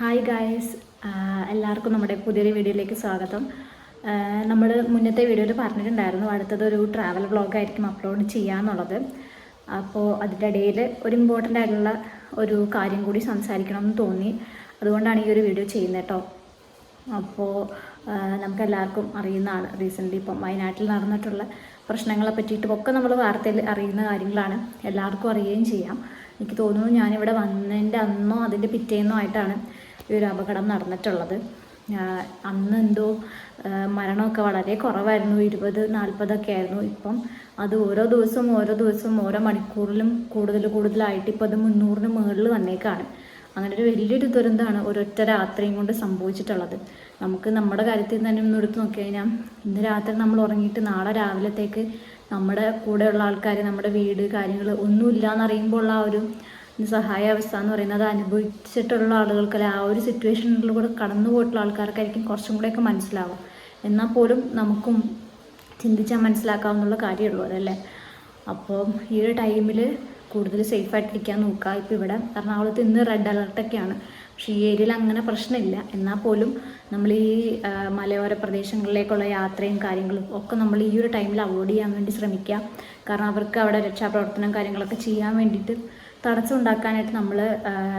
Hi guys എല്ലാവർക്കും നമ്മുടെ പുതിയൊരു വീഡിയോയിലേക്ക് സ്വാഗതം. നമ്മൾ മുന്നത്തെ വീഡിയോയിൽ പറഞ്ഞിട്ടുണ്ടായിരുന്നു അടുത്തത് ഒരു ട്രാവൽ വ്ളോഗായിരിക്കും അപ്ലോഡ് ചെയ്യാന്നുള്ളത്. അപ്പോൾ അതിന്റെ ഇടയിൽ ഒരു ഇമ്പോർട്ടന്റ് ആയിട്ടുള്ള ഒരു കാര്യം കൂടി സംസാരിക്കണം എന്ന് തോന്നി. അതുകൊണ്ടാണ് ഈ ഒരു വീഡിയോ ചെയ്യുന്നത് കേട്ടോ അപ്പോൾ നമുക്ക് എല്ലാവർക്കും അറിയുന്നതാണ് റീസെന്റ്ലി ഇപ്പം വയനാട്ടിൽ നടന്നിട്ടുള്ള പ്രശ്നങ്ങളെ പറ്റിയിട്ടും ഒക്കെ നമ്മൾ വാർത്തയിൽ അറിയുന്ന കാര്യങ്ങളാണ്. എല്ലാവർക്കും അറിയുകയും ചെയ്യാം. എനിക്ക് തോന്നുന്നു ഞാനിവിടെ വന്നതിന്റെ അന്നോ അതിന്റെ പിറ്റേന്നോ ആയിട്ടാണ് ഈ ഒരു അപകടം നടന്നിട്ടുള്ളത്. അന്ന് എന്തോ മരണമൊക്കെ വളരെ കുറവായിരുന്നു. ഇരുപത് നാൽപ്പതൊക്കെ ആയിരുന്നു ഇപ്പം. അത് ഓരോ ദിവസവും ഓരോ ദിവസവും ഓരോ മണിക്കൂറിലും കൂടുതൽ കൂടുതലായിട്ട് ഇപ്പോൾ അത് മുന്നൂറിന് മുകളിൽ വന്നേക്കാണ്. അങ്ങനെ ഒരു വലിയൊരു ദുരന്തമാണ് ഒരൊറ്റ രാത്രിയും കൊണ്ട് സംഭവിച്ചിട്ടുള്ളത്. നമുക്ക് നമ്മുടെ കാര്യത്തിൽ തന്നെ ഒന്ന് എടുത്ത് നോക്കി കഴിഞ്ഞാൽ ഇന്ന് രാത്രി നമ്മൾ ഉറങ്ങിയിട്ട് നാളെ രാവിലത്തേക്ക് നമ്മുടെ കൂടെയുള്ള ആൾക്കാർ നമ്മുടെ വീട് കാര്യങ്ങൾ ഒന്നുമില്ല എന്നറിയുമ്പോൾ ഉള്ള ആ ഒരു നിസ്സഹായാവസ്ഥ എന്ന് പറയുന്നത് അനുഭവിച്ചിട്ടുള്ള ആളുകൾക്ക് ആ ഒരു സിറ്റുവേഷനിലൂടെ കടന്നു പോയിട്ടുള്ള ആൾക്കാർക്കായിരിക്കും കുറച്ചും കൂടെയൊക്കെ മനസ്സിലാവും എന്നാൽ പോലും നമുക്കും ചിന്തിച്ചാൽ മനസ്സിലാക്കാവുന്നുള്ള കാര്യമുള്ളൂ അതല്ലേ? അപ്പോൾ ഈ ഒരു ടൈമിൽ കൂടുതൽ സേഫായിട്ടിരിക്കാൻ നോക്കുക. ഇപ്പോൾ ഇവിടെ എറണാകുളത്ത് ഇന്ന് റെഡ് അലർട്ടൊക്കെയാണ് പക്ഷേ ഈ ഏരിയയിൽ അങ്ങനെ പ്രശ്നമില്ല. എന്നാൽ പോലും നമ്മൾ ഈ മലയോര പ്രദേശങ്ങളിലേക്കുള്ള യാത്രയും കാര്യങ്ങളും ഒക്കെ നമ്മൾ ഈ ഒരു ടൈമിൽ അവോയ്ഡ് ചെയ്യാൻ വേണ്ടി ശ്രമിക്കുക. കാരണം അവർക്ക് അവിടെ രക്ഷാപ്രവർത്തനം കാര്യങ്ങളൊക്കെ ചെയ്യാൻ വേണ്ടിയിട്ട് തടസ്സം ഉണ്ടാക്കാനായിട്ട് നമ്മൾ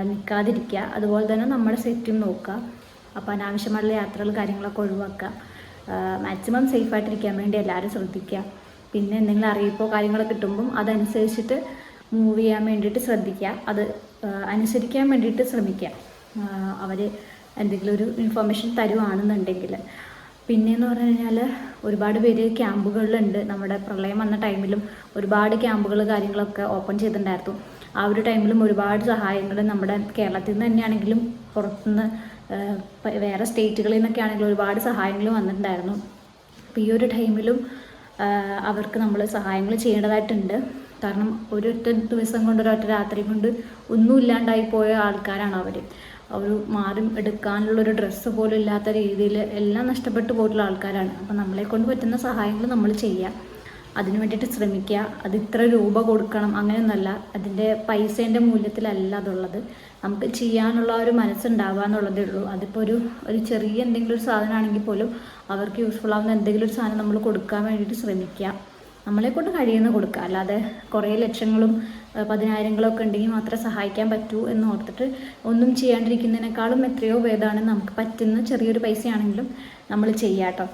നിൽക്കാതിരിക്കുക അതുപോലെ തന്നെ നമ്മുടെ സേഫ്റ്റിയും നോക്കുക. അപ്പോൾ അനാവശ്യമായിട്ടുള്ള യാത്രകൾ കാര്യങ്ങളൊക്കെ ഒഴിവാക്കുക. മാക്സിമം സേഫായിട്ടിരിക്കാൻ വേണ്ടി എല്ലാവരും ശ്രദ്ധിക്കുക. പിന്നെ എന്തെങ്കിലും അറിയിപ്പോ കാര്യങ്ങളൊക്കെ കിട്ടുമ്പം അതനുസരിച്ചിട്ട് മൂവ് ചെയ്യാൻ വേണ്ടിയിട്ട് ശ്രദ്ധിക്കുക. അത് അനുസരിക്കാൻ വേണ്ടിയിട്ട് ശ്രമിക്കുക. അവർ എന്തെങ്കിലും ഒരു ഇൻഫർമേഷൻ തരുവാണെന്നുണ്ടെങ്കിൽ പിന്നെയെന്ന് പറഞ്ഞു കഴിഞ്ഞാൽ ഒരുപാട് പേര് ക്യാമ്പുകളിലുണ്ട്. നമ്മുടെ പ്രളയം വന്ന ടൈമിലും ഒരുപാട് ക്യാമ്പുകൾ കാര്യങ്ങളൊക്കെ ഓപ്പൺ ചെയ്തിട്ടുണ്ടായിരുന്നു. ആ ഒരു ടൈമിലും ഒരുപാട് സഹായങ്ങൾ നമ്മുടെ കേരളത്തിൽ നിന്ന് തന്നെയാണെങ്കിലും പുറത്തുനിന്ന് വേറെ സ്റ്റേറ്റുകളിൽ നിന്നൊക്കെ ആണെങ്കിലും ഒരുപാട് സഹായങ്ങൾ വന്നിട്ടുണ്ടായിരുന്നു. അപ്പോൾ ഈ ഒരു ടൈമിലും അവർക്ക് നമ്മൾ സഹായങ്ങൾ ചെയ്യേണ്ടതായിട്ടുണ്ട്. കാരണം ഒരൊറ്റ ദിവസം കൊണ്ട് ഒരൊറ്റ രാത്രി കൊണ്ട് ഒന്നും ഇല്ലാണ്ടായി പോയ ആൾക്കാരാണ് അവർ ഒരു മാറി എടുക്കാനുള്ള ഒരു ഡ്രസ്സ് പോലും ഇല്ലാത്ത രീതിയിൽ എല്ലാം നഷ്ടപ്പെട്ടു പോയിട്ടുള്ള ആൾക്കാരാണ്. അപ്പോൾ നമ്മളെ കൊണ്ട് പറ്റുന്ന സഹായങ്ങൾ നമ്മൾ ചെയ്യാം. അതിന് വേണ്ടിയിട്ട് ശ്രമിക്കുക അത് ഇത്ര രൂപ കൊടുക്കണം അങ്ങനെയൊന്നുമല്ല അതിന്റെ പൈസേന്റെ മൂല്യത്തിലല്ല അതുള്ളത്. നമുക്ക് ചെയ്യാനുള്ള ഒരു മനസ്സുണ്ടാവുക എന്നുള്ളതേ ഉള്ളൂ. അതിപ്പോൾ ഒരു ഒരു ചെറിയ എന്തെങ്കിലും ഒരു സാധനമാണെങ്കിൽ പോലും അവർക്ക് യൂസ്ഫുൾ ആവുന്ന എന്തെങ്കിലും ഒരു സാധനം നമ്മൾ കൊടുക്കാൻ വേണ്ടിയിട്ട് ശ്രമിക്കുക നമ്മളെ കൊണ്ട് കഴിയുന്ന കൊടുക്കുക അല്ലാതെ കുറേ ലക്ഷങ്ങളും ഏഹ് പതിനായിരങ്ങളും ഒക്കെ ഉണ്ടെങ്കിൽ മാത്രമേ സഹായിക്കാൻ പറ്റൂ എന്ന് ഓർത്തിട്ട് ഒന്നും ചെയ്യാണ്ടിരിക്കുന്നതിനേക്കാളും എത്രയോ ഭേദമാണ് നമുക്ക് പറ്റുന്ന ചെറിയൊരു പൈസയാണെങ്കിലും നമ്മൾ ചെയ്യാട്ടോ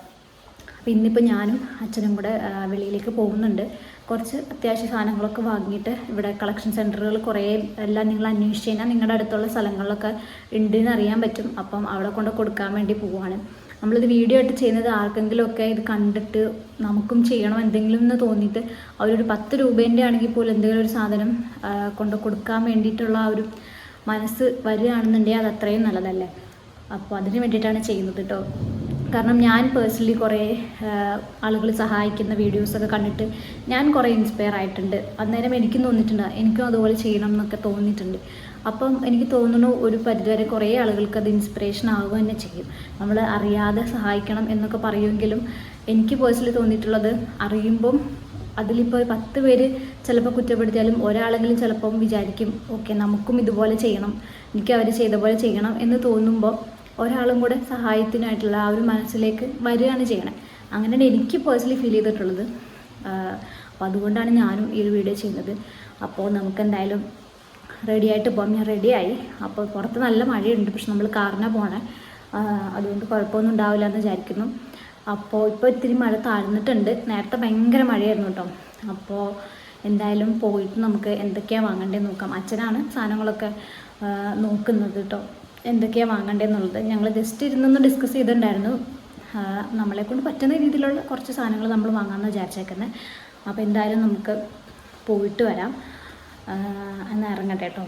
അപ്പോൾ ഇന്നിപ്പോൾ ഞാനും അച്ഛനും കൂടെ വെളിയിലേക്ക് പോകുന്നുണ്ട്. കുറച്ച് അത്യാവശ്യ സാധനങ്ങളൊക്കെ വാങ്ങിയിട്ട് ഇവിടെ കളക്ഷൻ സെന്ററുകൾ കുറേ എല്ലാം നിങ്ങൾ അന്വേഷിച്ച് കഴിഞ്ഞാൽ നിങ്ങളുടെ അടുത്തുള്ള സ്ഥലങ്ങളിലൊക്കെ ഉണ്ട് എന്ന് അറിയാൻ പറ്റും. അപ്പം അവിടെ കൊണ്ട് കൊടുക്കാൻ വേണ്ടി പോവാണ്. നമ്മളിത് വീഡിയോ ആയിട്ട് ചെയ്യുന്നത് ആർക്കെങ്കിലുമൊക്കെ ഇത് കണ്ടിട്ട് നമുക്കും ചെയ്യണം എന്തെങ്കിലും എന്ന് തോന്നിയിട്ട് അവരൊരു പത്ത് രൂപേന്റെ ആണെങ്കിൽ പോലും എന്തെങ്കിലും ഒരു സാധനം കൊണ്ട് കൊടുക്കാൻ വേണ്ടിയിട്ടുള്ള ആ ഒരു മനസ്സ് വരികയാണെന്നുണ്ടെങ്കിൽ അത് അത്രയും നല്ലതല്ലേ? അപ്പോൾ അതിന് വേണ്ടിയിട്ടാണ് ചെയ്യുന്നത് കേട്ടോ കാരണം ഞാൻ പേഴ്സണലി കുറേ ആളുകൾ സഹായിക്കുന്ന വീഡിയോസൊക്കെ കണ്ടിട്ട് ഞാൻ കുറേ ഇൻസ്പയർ ആയിട്ടുണ്ട്. അന്നേരം എനിക്കും തോന്നിയിട്ടുണ്ട് എനിക്കും അതുപോലെ ചെയ്യണം എന്നൊക്കെ തോന്നിയിട്ടുണ്ട്. അപ്പം എനിക്ക് തോന്നുന്നു ഒരു പരിധിവരെ കുറേ ആളുകൾക്ക് അത് ഇൻസ്പിറേഷൻ ആവുക തന്നെ ചെയ്യും. നമ്മൾ അറിയാതെ സഹായിക്കണം എന്നൊക്കെ പറയുമെങ്കിലും എനിക്ക് പേഴ്സണലി തോന്നിയിട്ടുള്ളത് അറിയുമ്പം അതിലിപ്പോൾ പത്ത് പേര് ചിലപ്പോൾ കുറ്റപ്പെടുത്തിയാലും ഒരാളെങ്കിലും ചിലപ്പം വിചാരിക്കും ഓക്കെ നമുക്കും ഇതുപോലെ ചെയ്യണം. എനിക്ക് അവർ ചെയ്ത പോലെ ചെയ്യണം. എന്ന് തോന്നുമ്പോൾ ഒരാളും കൂടെ സഹായത്തിനായിട്ടുള്ള ആ ഒരു മനസ്സിലേക്ക് വരികയാണ് ചെയ്യണത് അങ്ങനെയാണ് എനിക്ക് പേഴ്സണലി ഫീൽ ചെയ്തിട്ടുള്ളത്. അപ്പോൾ അതുകൊണ്ടാണ് ഞാനും ഈ ഒരു വീഡിയോ ചെയ്യുന്നത്. അപ്പോൾ നമുക്ക് എന്തായാലും റെഡി ആയിട്ട് പോകാം. ഞാൻ റെഡിയായി. അപ്പോൾ പുറത്ത് നല്ല മഴയുണ്ട്. പക്ഷെ നമ്മൾ കാറിനാണ് പോണേ. അതുകൊണ്ട് കുഴപ്പമൊന്നും ഉണ്ടാവില്ല എന്ന് വിചാരിക്കുന്നു. അപ്പോൾ ഇപ്പോൾ ഇത്തിരി മഴ താഴ്ന്നിട്ടുണ്ട്. നേരത്തെ ഭയങ്കര മഴയായിരുന്നു കേട്ടോ. അപ്പോൾ എന്തായാലും പോയിട്ട് നമുക്ക് എന്തൊക്കെയാണ് വാങ്ങേണ്ടതെന്ന് നോക്കാം. അച്ഛനാണ് സാധനങ്ങളൊക്കെ നോക്കുന്നത് കേട്ടോ. എന്തൊക്കെയാണ് വാങ്ങേണ്ടതെന്നുള്ളത് ഞങ്ങൾ ജസ്റ്റ് ഇരുന്നൊന്ന് ഡിസ്കസ് ചെയ്തിട്ടുണ്ടായിരുന്നു. നമ്മളെക്കൊണ്ട് നമ്മളെ കൊണ്ട് പറ്റുന്ന രീതിയിലുള്ള കുറച്ച് സാധനങ്ങൾ നമ്മൾ വാങ്ങാമെന്ന് വിചാരിച്ചേക്കുന്നത് അപ്പോൾ എന്തായാലും നമുക്ക് പോയിട്ട് വരാം. എന്നാൽ ഇറങ്ങട്ടെ കേട്ടോ.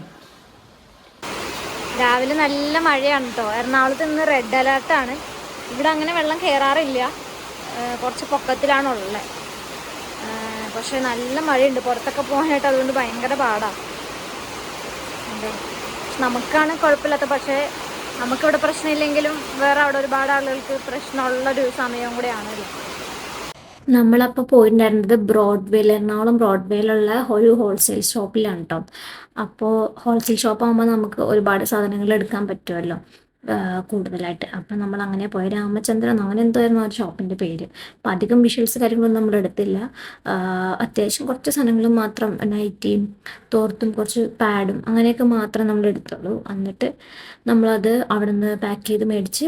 രാവിലെ നല്ല മഴയാണ് കേട്ടോ എറണാകുളത്ത് ഇന്ന് റെഡ് അലേർട്ടാണ് ഇവിടെ അങ്ങനെ വെള്ളം കയറാറില്ല കുറച്ച് പൊക്കത്തിലാണുള്ളത് പക്ഷെ നല്ല മഴയുണ്ട്. പുറത്തൊക്കെ പോകാനായിട്ട് അതുകൊണ്ട് ഭയങ്കര പാടാണ് അതെ. നമുക്കാണ് കുഴപ്പമില്ലാത്ത പക്ഷേ നമുക്കിവിടെ പ്രശ്നമില്ലെങ്കിലും വേറെ അവിടെ ഒരുപാട് ആളുകൾക്ക് പ്രശ്നമുള്ളൊരു സമയവും കൂടെയാണല്ലോ നമ്മളപ്പോൾ പോയിട്ടുണ്ടായിരുന്നത് ബ്രോഡ്വേയിൽ എറണാകുളം ബ്രോഡ്വേയിലുള്ള ഒരു ഹോൾസെയിൽ ഷോപ്പിലാണ് കേട്ടോ അപ്പോൾ ഹോൾസെയിൽ ഷോപ്പ് ആകുമ്പോൾ നമുക്ക് ഒരുപാട് സാധനങ്ങൾ എടുക്കാൻ പറ്റുമല്ലോ കൂടുതലായിട്ട്. അപ്പം നമ്മൾ അങ്ങനെ പോയ. രാമചന്ദ്രൻ അങ്ങനെ എന്തായിരുന്നു ആ ഷോപ്പിന്റെ പേര്? അപ്പം അധികം വിഷ്വൽസ് കാര്യങ്ങളൊന്നും നമ്മൾ എടുത്തില്ല. അത്യാവശ്യം കുറച്ച് സാധനങ്ങൾ മാത്രം നൈറ്റിയും തോർത്തും കുറച്ച് പാഡും അങ്ങനെയൊക്കെ മാത്രം നമ്മൾ എടുത്തുള്ളൂ. എന്നിട്ട് നമ്മളത് അവിടെ നിന്ന് പാക്ക് ചെയ്ത് മേടിച്ച്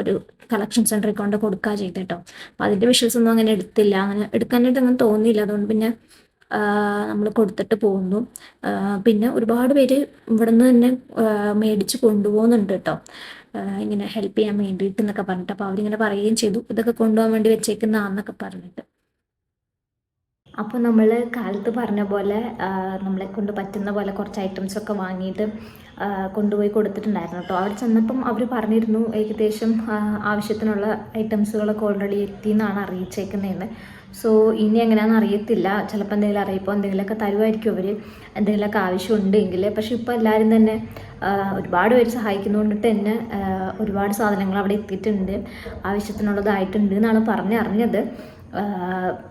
ഒരു കളക്ഷൻ സെന്ററിൽ കൊണ്ട് കൊടുക്കുക ചെയ്തിട്ടോ. അതിന്റെ അതിന്റെ വിഷ്വൽസ് ഒന്നും അങ്ങനെ എടുത്തില്ല. അങ്ങനെ എടുക്കാനായിട്ട് അങ്ങനെ തോന്നിയില്ല. അതുകൊണ്ട് പിന്നെ നമ്മൾ കൊടുത്തിട്ട് പോകുന്നു പിന്നെ ഒരുപാട് പേര് ഇവിടെ നിന്ന് തന്നെ മേടിച്ച് കൊണ്ടുപോകുന്നുണ്ട് കേട്ടോ. ഇങ്ങനെ ഹെൽപ്പ് ചെയ്യാൻ വേണ്ടിയിട്ട് എന്നൊക്കെ പറഞ്ഞിട്ട്. അപ്പോൾ അവരിങ്ങനെ പറയുകയും ചെയ്തു. ഇതൊക്കെ കൊണ്ടുപോകാൻ വേണ്ടി വെച്ചേക്കുന്നതാന്നൊക്കെ പറഞ്ഞിട്ട്. അപ്പോൾ നമ്മൾ കാലത്ത് പറഞ്ഞ പോലെ നമ്മളെ കൊണ്ട് പറ്റുന്ന പോലെ കുറച്ച് ഐറ്റംസ് ഒക്കെ വാങ്ങിയിട്ട് കൊണ്ടുപോയി കൊടുത്തിട്ടുണ്ടായിരുന്നു കേട്ടോ അവിടെ ചെന്നപ്പം അവർ പറഞ്ഞിരുന്നു ഏകദേശം ആവശ്യത്തിനുള്ള ഐറ്റംസുകളൊക്കെ ഓൾറെഡി എത്തി എന്നാണ് അറിയിച്ചേക്കുന്നതെന്ന്. സോ ഇനി എങ്ങനെയാണെന്ന് അറിയത്തില്ല. ചിലപ്പോൾ എന്തെങ്കിലും അറിയിപ്പോൾ എന്തെങ്കിലുമൊക്കെ തരുമായിരിക്കും അവർ എന്തെങ്കിലുമൊക്കെ ആവശ്യമുണ്ടെങ്കിൽ പക്ഷെ ഇപ്പോൾ എല്ലാവരും തന്നെ ഒരുപാട് പേര് സഹായിക്കുന്നതുകൊണ്ടിട്ട് തന്നെ ഒരുപാട് സാധനങ്ങൾ അവിടെ എത്തിയിട്ടുണ്ട്. ആവശ്യത്തിനുള്ളതായിട്ടുണ്ട് എന്നാണ് പറഞ്ഞറിഞ്ഞത്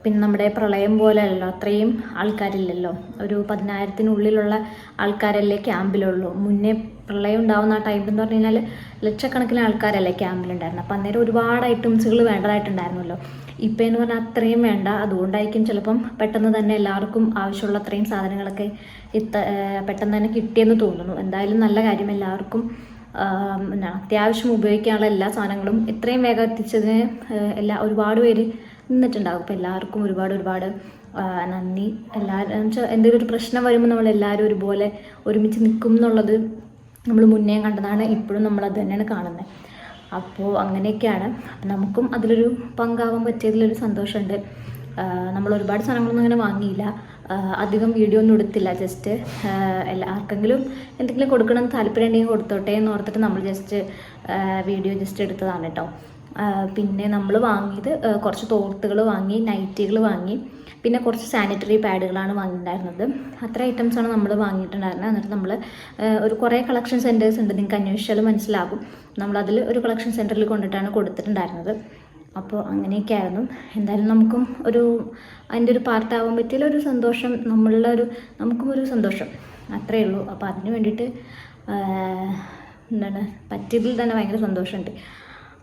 പിന്നെ നമ്മുടെ പ്രളയം പോലെയല്ലോ അത്രയും ആൾക്കാരില്ലല്ലോ. ഒരു പതിനായിരത്തിനുള്ളിലുള്ള ആൾക്കാരല്ലേ ക്യാമ്പിലുള്ളൂ. മുന്നേ പ്രളയം ഉണ്ടാവുന്ന ആ ടൈം എന്ന് പറഞ്ഞു കഴിഞ്ഞാൽ ലക്ഷക്കണക്കിന് ആൾക്കാരല്ലേ ക്യാമ്പിലുണ്ടായിരുന്നു. അപ്പം അന്നേരം ഒരുപാട് ഐറ്റംസുകൾ വേണ്ടതായിട്ടുണ്ടായിരുന്നല്ലോ. ഇപ്പം എന്ന് പറഞ്ഞാൽ അത്രയും വേണ്ട. അതുകൊണ്ടായിരിക്കും ചിലപ്പം പെട്ടെന്ന് തന്നെ എല്ലാവർക്കും ആവശ്യമുള്ള അത്രയും സാധനങ്ങളൊക്കെ ഇത്ത പെട്ടെന്ന് തന്നെ കിട്ടിയെന്ന് തോന്നുന്നു. എന്തായാലും നല്ല കാര്യം. എല്ലാവർക്കും അത്യാവശ്യം ഉപയോഗിക്കാനുള്ള എല്ലാ സാധനങ്ങളും എത്രയും വേഗം എത്തിച്ചതിന് എല്ലാ ഒരുപാട് പേര് നിന്നിട്ടുണ്ടാകും അപ്പോൾ എല്ലാവർക്കും ഒരുപാട് ഒരുപാട് നന്ദി. എല്ലാവരും വെച്ചാൽ എന്തെങ്കിലും ഒരു പ്രശ്നം വരുമ്പോൾ നമ്മൾ എല്ലാവരും ഒരുപോലെ ഒരുമിച്ച് നിൽക്കും എന്നുള്ളത് നമ്മൾ മുന്നേ കണ്ടതാണ്. ഇപ്പോഴും നമ്മൾ അത് തന്നെയാണ് കാണുന്നത് അപ്പോൾ അങ്ങനെയൊക്കെയാണ്. നമുക്കും അതിലൊരു പങ്കാവാൻ പറ്റിയതിലൊരു സന്തോഷമുണ്ട്. നമ്മൾ ഒരുപാട് സാധനങ്ങളൊന്നും അങ്ങനെ വാങ്ങിയില്ല. അധികം വീഡിയോ ഒന്നും എടുത്തില്ല. ജസ്റ്റ് എല്ലാ ആർക്കെങ്കിലും എന്തെങ്കിലും കൊടുക്കണം താല്പര്യം ഉണ്ടെങ്കിൽ കൊടുത്തോട്ടെ എന്ന് ഓർത്തിട്ട് നമ്മൾ ജസ്റ്റ് വീഡിയോ ജസ്റ്റ് എടുത്തതാണ് കേട്ടോ. പിന്നെ നമ്മൾ വാങ്ങിയത് കുറച്ച് തോർത്തുകൾ വാങ്ങി നൈറ്റികൾ വാങ്ങി പിന്നെ കുറച്ച് സാനിറ്ററി പാഡുകളാണ് വാങ്ങിയിട്ടുണ്ടായിരുന്നത്. അത്ര ഐറ്റംസാണ് നമ്മൾ വാങ്ങിയിട്ടുണ്ടായിരുന്നത്. എന്നിട്ട് നമ്മൾ ഒരു കുറേ കളക്ഷൻ സെന്റേഴ്സ് ഉണ്ട്. നിങ്ങൾക്ക് അന്വേഷിച്ചാൽ മനസ്സിലാകും. നമ്മളതിൽ ഒരു കളക്ഷൻ സെന്ററിൽ കൊണ്ടിട്ടാണ് കൊടുത്തിട്ടുണ്ടായിരുന്നത്. അപ്പോൾ അങ്ങനെയൊക്കെയായിരുന്നു. എന്തായാലും നമുക്കും ഒരു അതിന്റെ ഒരു പാർട്ടാവാൻ പറ്റിയ ഒരു സന്തോഷം. നമ്മളുടെ ഒരു നമുക്കും ഒരു സന്തോഷം. അത്രയേ ഉള്ളൂ. അപ്പോൾ അതിന് വേണ്ടിയിട്ട് എന്താണ് പറ്റിയതിൽ തന്നെ ഭയങ്കര സന്തോഷമുണ്ട്.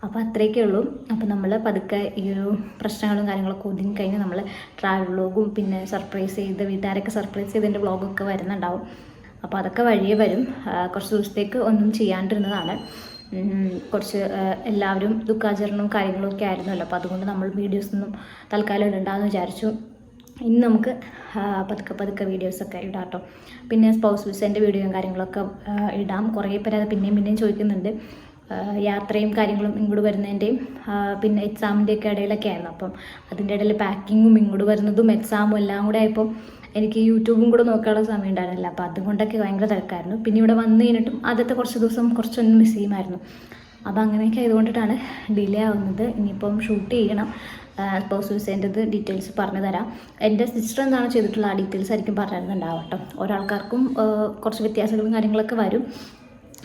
അപ്പോൾ അത്രയൊക്കെ ഉള്ളൂ. അപ്പോൾ നമ്മൾ പതുക്കെ ഈ ഒരു പ്രശ്നങ്ങളും കാര്യങ്ങളൊക്കെ ഒതുങ്ങി കഴിഞ്ഞ് നമ്മൾ ട്രാവൽ വ്ളോഗും പിന്നെ സർപ്രൈസ് ചെയ്ത് വീട്ടുകാരൊക്കെ സർപ്രൈസ് ചെയ്തതിന്റെ വ്ളോഗൊക്കെ വരുന്നുണ്ടാവും. അപ്പോൾ അതൊക്കെ വഴിയേ വരും. കുറച്ച് ദിവസത്തേക്ക് ഒന്നും ചെയ്യാണ്ടിരുന്നതാണ്. കുറച്ച് എല്ലാവരും ദുഃഖാചരണവും കാര്യങ്ങളും ഒക്കെ ആയിരുന്നല്ലോ. അപ്പോൾ അതുകൊണ്ട് നമ്മൾ വീഡിയോസൊന്നും തൽക്കാലം ഇടണ്ടാന്ന് വിചാരിച്ചു. ഇന്ന് നമുക്ക് പതുക്കെ പതുക്കെ വീഡിയോസൊക്കെ ഇടാം കേട്ടോ പിന്നെ സ്പൗസ് വിസന്റെ വീഡിയോയും കാര്യങ്ങളൊക്കെ ഇടാം. കുറേ പേര് അത് പിന്നെയും പിന്നെയും ചോദിക്കുന്നുണ്ട്. യാത്രയും കാര്യങ്ങളും ഇങ്ങോട്ട് വരുന്നതിന്റെയും പിന്നെ എക്സാമിന്റെയൊക്കെ ഇടയിലൊക്കെ ആയിരുന്നു. അപ്പം അതിന്റെ ഇടയിൽ പാക്കിങ്ങും ഇങ്ങോട്ട് വരുന്നതും എക്സാമും എല്ലാം കൂടെ ആയപ്പോൾ എനിക്ക് യൂട്യൂബും കൂടെ നോക്കാനുള്ള സമയം ഉണ്ടായിരുന്നില്ല. അപ്പോൾ അതുകൊണ്ടൊക്കെ ഭയങ്കര തിരക്കായിരുന്നു. പിന്നെ ഇവിടെ വന്നു കഴിഞ്ഞിട്ടും ആദ്യത്തെ കുറച്ച് ദിവസം കുറച്ചൊന്നും മിസ് ചെയ്യുമായിരുന്നു. അപ്പോൾ അങ്ങനെയൊക്കെ ആയതുകൊണ്ടിട്ടാണ് ഡിലേ ആവുന്നത്. ഇനിയിപ്പം ഷൂട്ട് ചെയ്യണം. ഇപ്പോൾ സൂസൈന്റെ ഡീറ്റെയിൽസ് പറഞ്ഞു തരാം. എന്റെ സിസ്റ്റർ എന്താണ് ചെയ്തിട്ടുള്ള ആ ഡീറ്റെയിൽസ് ആയിരിക്കും പറഞ്ഞിരുന്നുണ്ടാവട്ടോ ഒരാൾക്കാർക്കും കുറച്ച് വ്യത്യാസങ്ങളും കാര്യങ്ങളൊക്കെ വരും.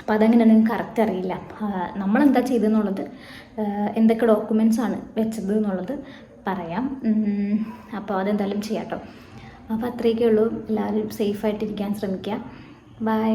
അപ്പോൾ അതെങ്ങനെയാണ് നിങ്ങൾക്ക് കറക്റ്റ് അറിയില്ല. നമ്മളെന്താ ചെയ്തതെന്നുള്ളത് ആ, എന്തൊക്കെ ഡോക്യുമെന്റ്സ് ആണ് വെച്ചത് എന്നുള്ളത് പറയാം അപ്പോൾ അതെന്തായാലും ചെയ്യാം കേട്ടോ അപ്പോൾ അത്രയൊക്കെ ഉള്ളൂ എല്ലാവരും സേഫായിട്ടിരിക്കാൻ ശ്രമിക്കുക ബൈ